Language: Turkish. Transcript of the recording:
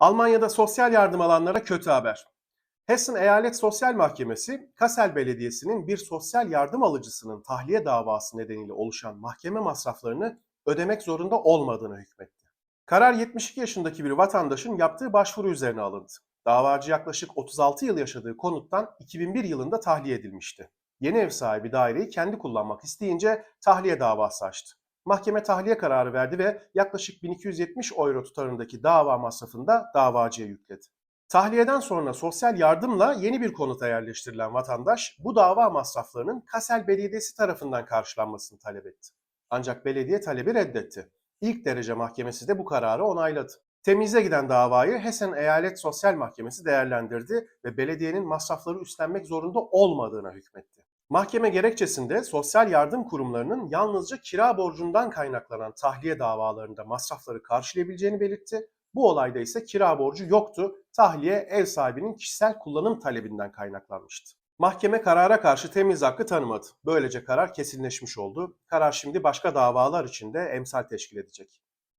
Almanya'da sosyal yardım alanlara kötü haber. Hessen Eyalet Sosyal Mahkemesi, Kassel Belediyesi'nin bir sosyal yardım alıcısının tahliye davası nedeniyle oluşan mahkeme masraflarını ödemek zorunda olmadığını hükmetti. Karar 72 yaşındaki bir vatandaşın yaptığı başvuru üzerine alındı. Davacı yaklaşık 36 yıl yaşadığı konuttan 2001 yılında tahliye edilmişti. Yeni ev sahibi daireyi kendi kullanmak isteyince tahliye davası açtı. Mahkeme tahliye kararı verdi ve yaklaşık 1270 euro tutarındaki dava masrafını da davacıya yükledi. Tahliyeden sonra sosyal yardımla yeni bir konuta yerleştirilen vatandaş bu dava masraflarının Kassel Belediyesi tarafından karşılanmasını talep etti. Ancak belediye talebi reddetti. İlk derece mahkemesi de bu kararı onayladı. Temize giden davayı Hessen Eyalet Sosyal Mahkemesi değerlendirdi ve belediyenin masrafları üstlenmek zorunda olmadığına hükmetti. Mahkeme gerekçesinde sosyal yardım kurumlarının yalnızca kira borcundan kaynaklanan tahliye davalarında masrafları karşılayabileceğini belirtti. Bu olayda ise kira borcu yoktu. Tahliye ev sahibinin kişisel kullanım talebinden kaynaklanmıştı. Mahkeme karara karşı temiz hakkı tanımadı. Böylece karar kesinleşmiş oldu. Karar şimdi başka davalar için de emsal teşkil edecek.